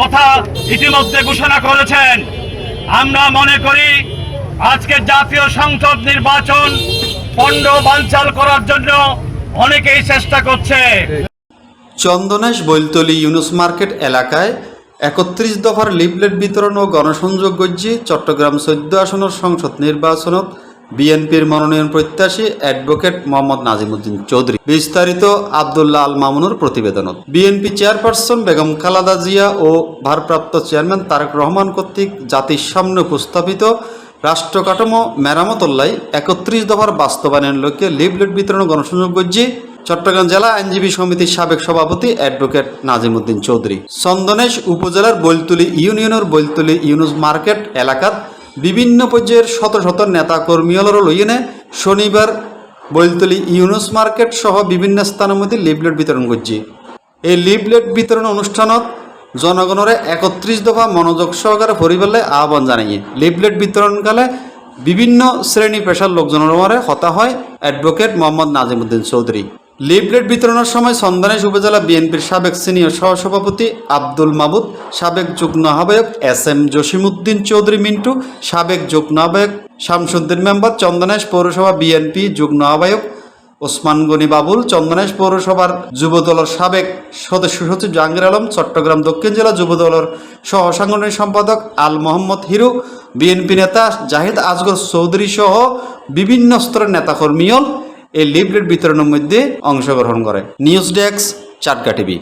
কথা ইতিমধ্যে ঘোষণা করেছেন। আমরা মনে করি আজকে জাতীয় সংসদ নির্বাচন পণ্ড বানচাল করার জন্য অনেকেই চেষ্টা করছে। চন্দনেশ বৈলতলি ইউনুস মার্কেট এলাকায় একত্রিশ দফার লিফলেট বিতরণ ও গণসংযোগ গজ্জি চট্টগ্রাম চৈদ্য আসনের সংসদ নির্বাচনত বিএনপির মনোনয়ন প্রত্যাশী অ্যাডভোকেট মোহাম্মদ নাজিমুদ্দিন চৌধুরী। বিস্তারিত আবদুল্লাহ আল মামুনুর প্রতিবেদনত। বিএনপি চেয়ারপারসন বেগম খালাদা জিয়া ও ভারপ্রাপ্ত চেয়ারম্যান তারেক রহমান কর্তৃক জাতির সামনে উপস্থাপিত রাষ্ট্র কাঠামো মেরামতল্লাই একত্রিশ দফার বাস্তবায়নের লক্ষ্যে লিফলেট বিতরণ গণসংযোগ গজ্জি, চট্টগ্রাম জেলা আইনজীবী সমিতির সাবেক সভাপতি অ্যাডভোকেট নাজিমুদ্দিন চৌধুরী। চন্দনেশ উপজেলার বৈলতুলি ইউনিয়নের বৈলতুলি ইউনুস মার্কেট এলাকাত বিভিন্ন পর্যায়ের শত শত নেতা কর্মীরা লইয়েনে শনিবার বৈলতুলি ইউনুস মার্কেট সহ বিভিন্ন স্থানের মধ্যে লিফলেট বিতরণ করছি। এই লিফলেট বিতরণ অনুষ্ঠানত জনগণরে একত্রিশ দফা মনোযোগ সহকারে পরিবারে আহ্বান জানিয়ে লিফলেট বিতরণকালে বিভিন্ন শ্রেণি পেশার লোকজনের হতা হয় অ্যাডভোকেট মোহাম্মদ নাজিমুদ্দিন চৌধুরী। লিফলেট বিতরণের সময় সন্ধানেশ উপজেলা বিএনপির সাবেক সিনিয়র সহসভাপতি আব্দুল মাবুদ, সাবেক যুগ্ম আহ্বায়ক এস এম জসিমুদ্দিন চৌধুরী মিন্টু, সাবেক যুগ্ম আহ্বায়ক শামসুদ্দিন মেম্বার, চন্দনেশ পৌরসভা বিএনপি যুগ্ম আহ্বায়ক ওসমান গনি বাবুল, চন্দনেশ পৌরসভার যুবদলের সাবেক সদস্য সচিব জাহাঙ্গীর আলম, চট্টগ্রাম দক্ষিণ জেলা যুবদলের সহ সাংগঠনিক সম্পাদক আল মোহাম্মদ হিরু, বিএনপি নেতা জাহিদ আজগর চৌধুরী সহ বিভিন্ন স্তরের নেতাকর্মীও এই লিফলেট বিতরণের মধ্যে অংশগ্রহণ করে। নিউজ ডেস্ক চাটকা টিভি।